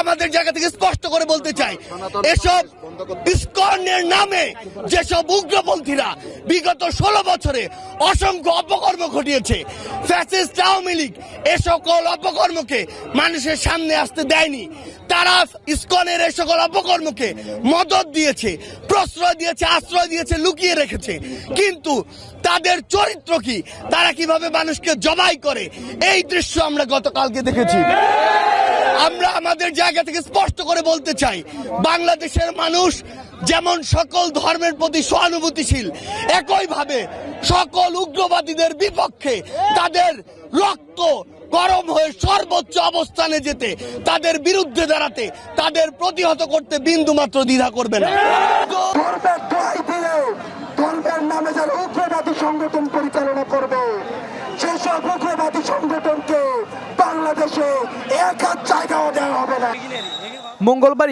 আমাদের জায়গা থেকে স্পষ্ট করে বলতে চাই, এসব ইস্কনের নামে যেসব উগ্রপন্থীরা বিগত ষোলো বছরে অসংখ্য অপকর্ম ঘটিয়েছে, ফ্যাসিস্ট আওয়ামী লীগ এ সকল অপকর্মকে মানুষের সামনে আসতে দেয়নি। তারা ইস্কনের এই সকল অপকর্মকে মদত দিয়েছে, প্রশ্রয় দিয়েছে, আশ্রয় দিয়েছে, লুকিয়ে রেখেছে। কিন্তু তাদের চরিত্র কি? তারা কীভাবে মানুষকে জবাই করে? এই দৃশ্য আমরা গতকালকে দেখেছি। আমাদের জায়গা থেকে স্পষ্ট করে বলতে চাই, বাংলাদেশের মানুষ যেমন সকল ধর্মের প্রতি সহানুভূতিশীল, একইভাবে সকল উগ্রবাদীদের বিপক্ষে তাদের রক্ত গরম হয়ে সর্বোচ্চ অবস্থানে যেতে, তাদের বিরুদ্ধে দাঁড়াতে, তাদের প্রতিহত করতে বিন্দুমাত্র দ্বিধা করবে না। ধর্মের নামে যারা উগ্রবাদী সংগঠন পরিচালনা করবে সেসব উগ্রবাদী সংগঠনকে এক হাত জায়গাও দেওয়া হবে না। মঙ্গলবার